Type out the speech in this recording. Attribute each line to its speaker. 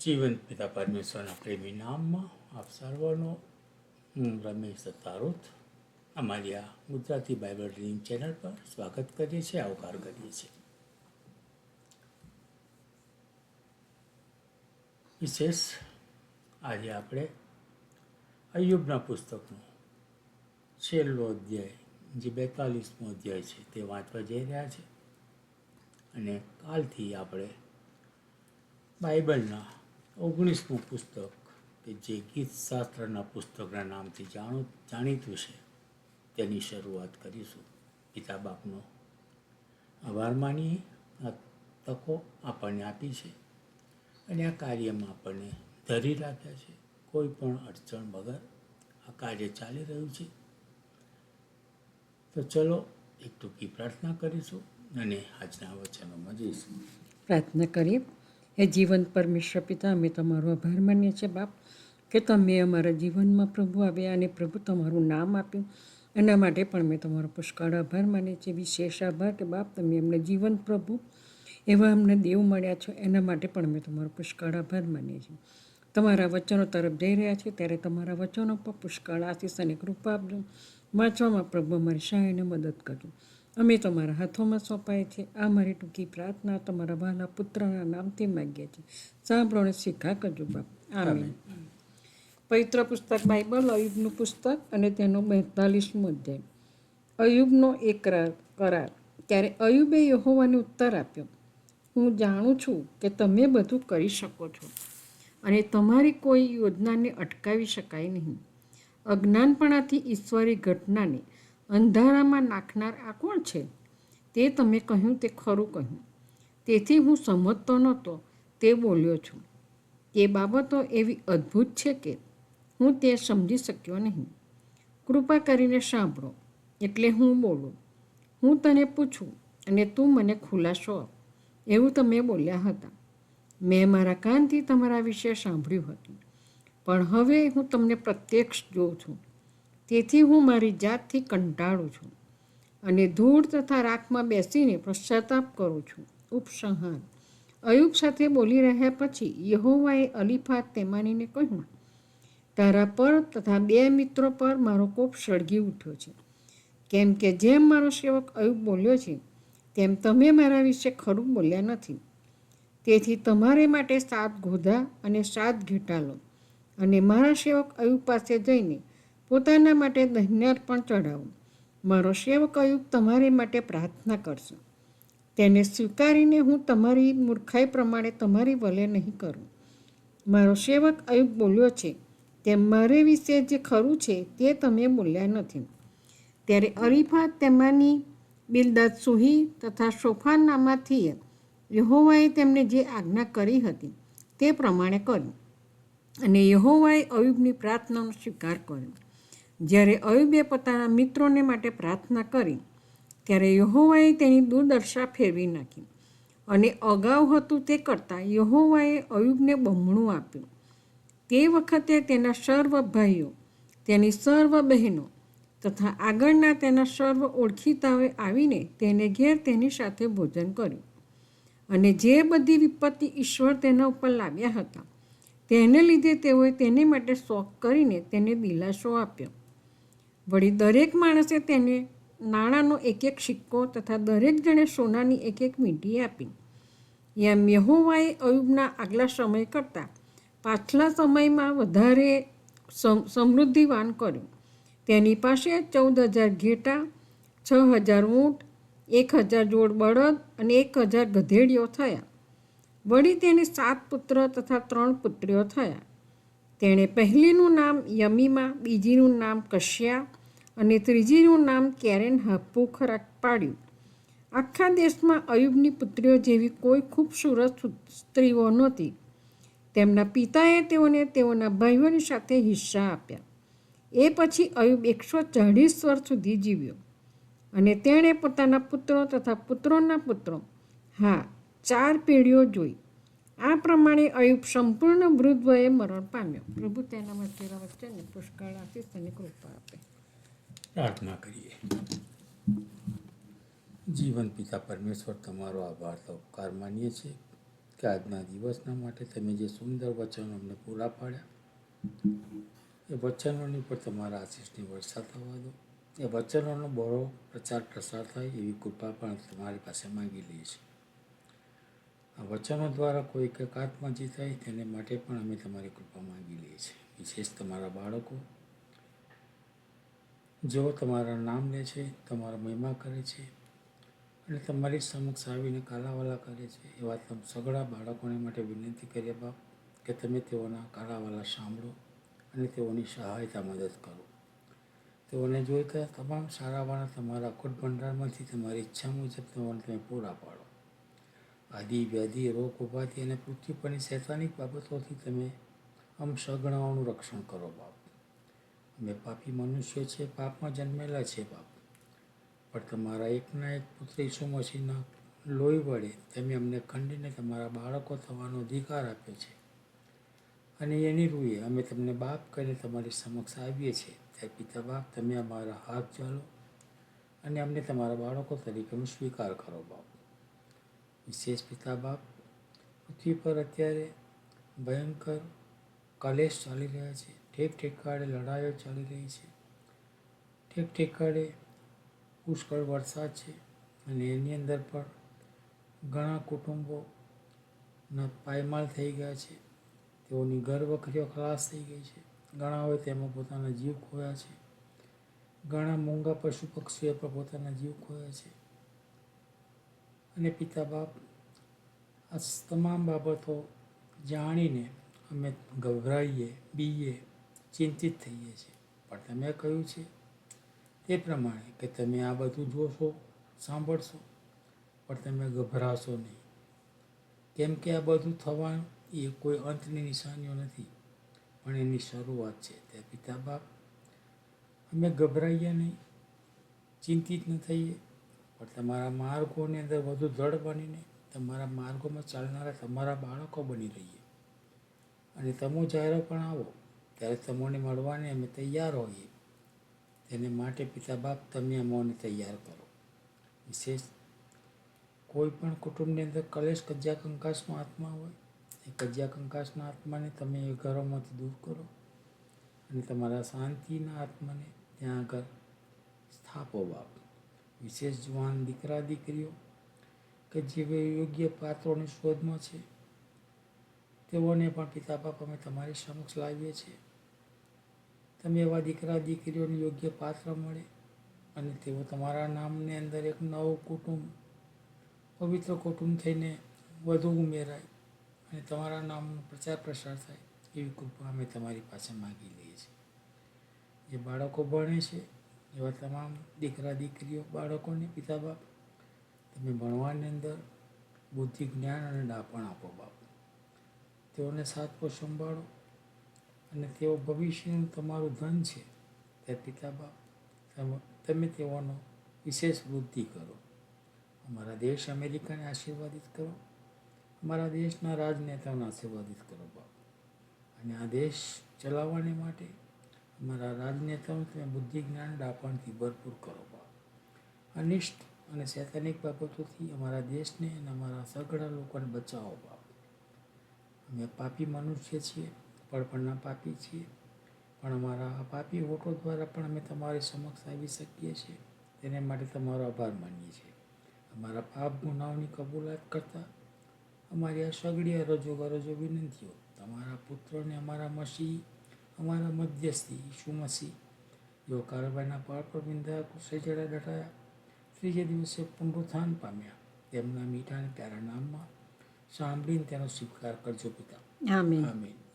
Speaker 1: જીવન પિતા પરમેશ્વરના પ્રેમી નામમાં આપ સર્વનો હું રમેશ સત્તારોત અમારી આ ગુજરાતી બાઇબલ રીડિંગ ચેનલ પર સ્વાગત કરીએ છીએ, આવકાર કરીએ છીએ. વિશેષ આજે આપણે અયુબના પુસ્તકનો છેલ્લો અધ્યાય, જે બેતાલીસમો અધ્યાય છે, તે વાંચવા જઈ રહ્યા છે અને કાલથી આપણે બાઇબલના ઓગણીસમું પુસ્તક કે જે ગીત શાસ્ત્રના પુસ્તકના નામથી જાણો, જાણીતું છે. તેની શરૂઆત કરીશું. પિતા બાપનો આભાર માનીએ. આ તકો આપણને આપી છે. અને આ કાર્યમાં આપણને ધરી રાખ્યા છે. કોઈ પણ અડચણ વગર આ કાર્ય ચાલી રહ્યું છે. તો ચલો એક ટૂંકી પ્રાર્થના કરીશું અને આજના વચનોમાં જઈશું
Speaker 2: પ્રાર્થના કરીએ. હે જીવન પરમેશ્વર પિતા, અમે તમારો આભાર માનીએ છીએ બાપ, કે તમે અમારા જીવનમાં પ્રભુ આવ્યા અને પ્રભુ તમારું નામ આપ્યું. એના માટે પણ મેં તમારો પુષ્કળ આભાર માનીએ છીએ. વિશેષ આભાર કે બાપ, તમે અમને જીવન પ્રભુ એવા અમને દેવ મળ્યા છો. એના માટે પણ મેં તમારો પુષ્કળ આભાર માનીએ છીએ. તમારા વચનો તરફ જઈ રહ્યા છે ત્યારે તમારા વચનો પર પુષ્કળ આશીષ અને કૃપા આપજો. વાંચવામાં પ્રભુ અમારી સહાયને મદદ કરજો. અમે તમારા હાથોમાં સોંપાય છે. આ મારી ટૂંકી પ્રાર્થના તમારા વહાલા પુત્રના નામથી માગીએ છીએ. સાંભળો અને શીખા કરજો બાપ. આમીન. પવિત્ર પુસ્તક બાઇબલ અયુબનું પુસ્તક અને તેનો બેતાલીસમો અધ્યાય. અયુબનો એક કરાર કરાર. ત્યારે અયુબે યહોવાને ઉત્તર આપ્યો હું જાણું છું કે તમે બધું કરી શકો છો અને તમારી કોઈ યોજનાને અટકાવી શકાય નહીં. અજ્ઞાનપણાથી ઈશ્વરી ઘટનાને અંધારામાં નાખનાર આ કોણ છે? તે તમે કહ્યું તે ખરું કહ્યું. તેથી હું સમજતો નહોતો તે બોલ્યો છું. તે બાબતો એવી અદ્ભુત છે કે હું તે સમજી શક્યો નહીં. કૃપા કરીને સાંભળો, એટલે હું બોલું. હું તને પૂછું, અને તું મને ખુલાસો આપ. એવું તમે બોલ્યા હતા. મેં મારા કાનથી તમારા વિશે સાંભળ્યું હતું. પણ હવે હું તમને પ્રત્યક્ષ જોઉં છું. તેથી હું મારી જાતથી કંટાળું છું અને ધૂળ તથા રાખમાં બેસીને પશ્ચાતાપ કરું છું. ઉપસંહાર. અયુબ સાથે બોલી રહ્યા પછી યહોવાએ અલીફા તેમાનીને કહ્યું, તારા પર તથા બે મિત્રો પર મારો કોપ સળગી ઉઠ્યો છે. કેમ કે જેમ મારો સેવક અયુબ બોલ્યો છે, તેમ તમે મારા વિશે ખરું બોલ્યા નથી. તેથી તમારે માટે સાત ગોધા અને સાત ઘેટા લો અને મારા સેવક અયુબ પાસે જઈને પોતાના માટે દહીંનાર પણ ચઢાવો. મારો સેવક અયુબ તમારી માટે પ્રાર્થના કરશે. તેને સ્વીકારીને હું તમારી મૂર્ખાઈ પ્રમાણે તમારી વલે નહીં કરું. મારો સેવક અયુબ બોલ્યો છે તે મારે વિશે જે ખરું છે તે તમે બોલ્યા નથી. ત્યારે અરીફા તેમાંની બિલદાદ સુહી તથા સોફાન નામાથી યહોવાએ તેમને જે આજ્ઞા કરી હતી તે પ્રમાણે કર્યું અને યહોવાએ અયુબની પ્રાર્થનાનો સ્વીકાર કર્યો. જ્યારે અયુબે પોતાના મિત્રોને માટે પ્રાર્થના કરી, ત્યારે યહોવાએ તેની દુર્દશા ફેરવી નાખી. અને અગાઉ હતું તે કરતાં યહોવાએ અયુબને બમણું આપ્યું. તે વખતે તેના સર્વ ભાઈઓ, તેની સર્વ બહેનો તથા આગળના તેના સર્વ ઓળખીતાઓએ આવીને તેને ઘેર તેની સાથે ભોજન કર્યું. અને જે બધી વિપત્તિ ઈશ્વર તેના ઉપર લાવ્યા હતા, તેને લીધે તેઓએ તેને માટે શોખ કરીને તેને દિલાસો આપ્યો. વળી દરેક માણસે તેને નાણાંનો એક એક સિક્કો તથા દરેક જણે સોનાની એક એક મીંટી આપી. એમ યહોવાએ અયુબના આગલા સમય કરતાં પાછલા સમયમાં વધારે સમૃદ્ધિવાન કર્યું. તેની પાસે ચૌદ હજાર ઘેટા, છ હજાર ઊંટ, એક હજાર જોડ બળદ અને એક હજાર ગધેડીઓ થયા. વળી તેને સાત પુત્ર તથા ત્રણ પુત્રીઓ થયા. તેણે પહેલીનું નામ યમીમાં, બીજીનું નામ કશ્યા અને ત્રીજીનું નામ કેરેન હાપુખ પાડ્યું. આખા દેશમાં અયુબની પુત્રીઓ જેવી કોઈ ખૂબસૂરત સ્ત્રીઓ નહોતી. તેમના પિતાએ તેઓને તેઓના ભાઈઓની સાથે હિસ્સા આપ્યા. એ પછી અયુબ એકસો ચાળીસ વર્ષ સુધી જીવ્યો. અને તેણે પોતાના પુત્રો તથા પુત્રોના પુત્રો, હા, ચાર પેઢીઓ જોઈ. આ પ્રમાણે અયુબ સંપૂર્ણ વૃદ્ધ વયે મરણ પામ્યો. પ્રભુ તેના વચ્ચેના વચ્ચેને પુષ્કળ આશીષ અને કૃપા આપે.
Speaker 1: પ્રાર્થના કરીએ. જીવન પિતા પરમેશ્વર, તમારો આભાર તો ઉપકાર માનીએ છીએ કે આજના દિવસના માટે તમે જે સુંદર વચનો અમને પૂરા પાડ્યા, એ વચનોની પર તમારા આશીષની વર્ષા થવા દો. એ વચનોનો બરો પ્રચાર પ્રસાર થાય એવી કૃપા પણ તમારી પાસે માંગી લઈએ છીએ. આ વચનો દ્વારા કોઈ એક આત્મા જીતાય તેને માટે પણ અમે તમારી કૃપા માંગી લઈએ છીએ. વિશેષ તમારા બાળકો જેઓ તમારા નામ લે છે, તમારા મહિમા કરે છે અને તમારી સમક્ષ આવીને કાલાવાલા કરે છે. એવા તમે સગળા બાળકોને માટે વિનંતી કરીએ બાપ, કે તમે તેઓના કાલાવાલા સાંભળો અને તેઓની સહાયતા મદદ કરો. તેઓને જોઈતા તમામ સારાવાળા તમારા અખૂટ ભંડારમાંથી તમારી ઈચ્છા મુજબ તેઓને તમે પૂરા પાડો. આદિ, વ્યાધિ, રોગ, ઉપાધિ અને પૃથ્વી પરની શૈતાનિક બાબતોથી તમે આમ સગણાઓનું રક્ષણ કરો બાપ. અમે પાપી મનુષ્યો છે, પાપમાં જન્મેલા છે બાપ. પણ તમારા એકના એક પુત્ર ઈસુ મસીહના લોહી વડે તમે અમને ખંડીને તમારા બાળકો થવાનો અધિકાર આપ્યો છે. અને એની રૂએ અમે તમને બાપ કરીને તમારી સમક્ષ આવીએ છીએ. ત્યારે પિતા બાપ, તમે અમારા હાથ ચાલો અને અમને તમારા બાળકો તરીકેનો સ્વીકાર કરો બાપ. વિશેષ પિતા બાપ, પૃથ્વી પર અત્યારે ભયંકર કલેશ ચાલી રહ્યા છે. ઠેક ઠેકાડે લડાઈઓ ચાલી રહી છે. ઠેક ઠેકાડે પુષ્કળ વરસાદ છે અને એની અંદર પણ ઘણા કુટુંબોના પાયમાલ થઈ ગયા છે. તેઓની ઘર વખરીઓ ખલાસ થઈ ગઈ છે. ઘણા હોય તેમાં પોતાના જીવ ખોયા છે. ઘણા મૂંગા પશુ પક્ષીઓ પણ પોતાના જીવ ખોયા છે. અને પિતા બાપ આ તમામ બાબતો જાણીને અમે ગભરાઈએ, બીએ ચિંતિત થઈએ છીએ પણ તમે કહ્યું છે એ પ્રમાણે કે તમે આ બધું જોશો, સાંભળશો, પણ તમે ગભરાશો નહીં. કેમ કે આ બધું થવાનું એ કોઈ અંતની નિશાનીઓ નથી, પણ એની શરૂઆત છે. તે પિતા બાપ, અમે ગભરાઈએ નહીં, ચિંતિત ન થઈએ, પણ તમારા માર્ગોની અંદર વધુ દ્રઢ બનીને તમારા માર્ગોમાં ચાલનારા તમારા બાળકો બની રહીએ. અને તમો જાહેરો પણ આવો. ત્યારે તમોને મળવાને અમે તૈયાર હોઈએ. તેને માટે પિતા બાપ તમે અમોને તૈયાર કરો. વિશેષ કોઈ પણ કુટુંબની અંદર કલેશ કજ્જા કંકાસનો આત્મા હોય, એ કજ્જા કંકાસના આત્માને તમે એ ઘરોમાંથી દૂર કરો અને તમારા શાંતિના આત્માને ત્યાં આગળ સ્થાપો બાપ. વિશેષ જવાન દીકરા દીકરીઓ કે જે યોગ્ય પાત્રોની શોધમાં છે, તેઓને પણ પિતા બાપ અમે તમારી સમક્ષ લાવીએ છીએ. તમે એવા દીકરા, દીકરીઓને યોગ્ય પાત્ર મળે અને તેઓ તમારા નામની અંદર એક નવું કુટુંબ, પવિત્ર કુટુંબ થઈને વધુ ઉમેરાય અને તમારા નામનો પ્રચાર પ્રસાર થાય, એવી કૃપા અમે તમારી પાસે માગી લઈએ છીએ. જે બાળકો ભણે છે, એવા તમામ દીકરા, દીકરીઓ, બાળકોને પિતા બાપ, તમે ભણવાની અંદર બુદ્ધિ, જ્ઞાન અને ડાપણ આપો બાપ. તેઓને સાતકો સંભાળો અને તેઓ ભવિષ્યનું તમારું ધન છે. તે પિતા બાપ તમે તેઓનો વિશેષ વૃદ્ધિ કરો. અમારા દેશ અમેરિકાને આશીર્વાદિત કરો. અમારા દેશના રાજનેતાઓને આશીર્વાદિત કરો બાપ. અને આ દેશ ચલાવવાને માટે અમારા રાજનેતાઓને તમે બુદ્ધિ જ્ઞાન ડાપણથી ભરપૂર કરો બાપ. અનિષ્ટ અને શૈતાનિક બાબતોથી અમારા દેશને અને અમારા સઘળા લોકોને બચાવો બાપ. અમે પાપી મનુષ્ય છીએ. પડપણના પાપી છીએ. પણ અમારા આ પાપી વોટો દ્વારા પણ અમે તમારી સમક્ષ આવી શકીએ છીએ. તેને માટે તમારો આભાર માનીએ છીએ. અમારા પાપ ગુનાઓની કબૂલાત કરતા અમારી આ સગડી અરજો ગરજો વિનંતીઓ તમારા પુત્રને અમારા મસી અમારા મધ્યસ્થી ઈસુ મસીહ જેઓ કારોબારના પાળ પર વિંધા કુશે જડા ડટાયા ત્રીજે દિવસે પુનરુત્થાન પામ્યા. તેમના મીઠા અને પ્યારા નામમાં સાંભળીને તેનો સ્વીકાર કરજો પિતા.
Speaker 2: આમીન.
Speaker 1: આમીન.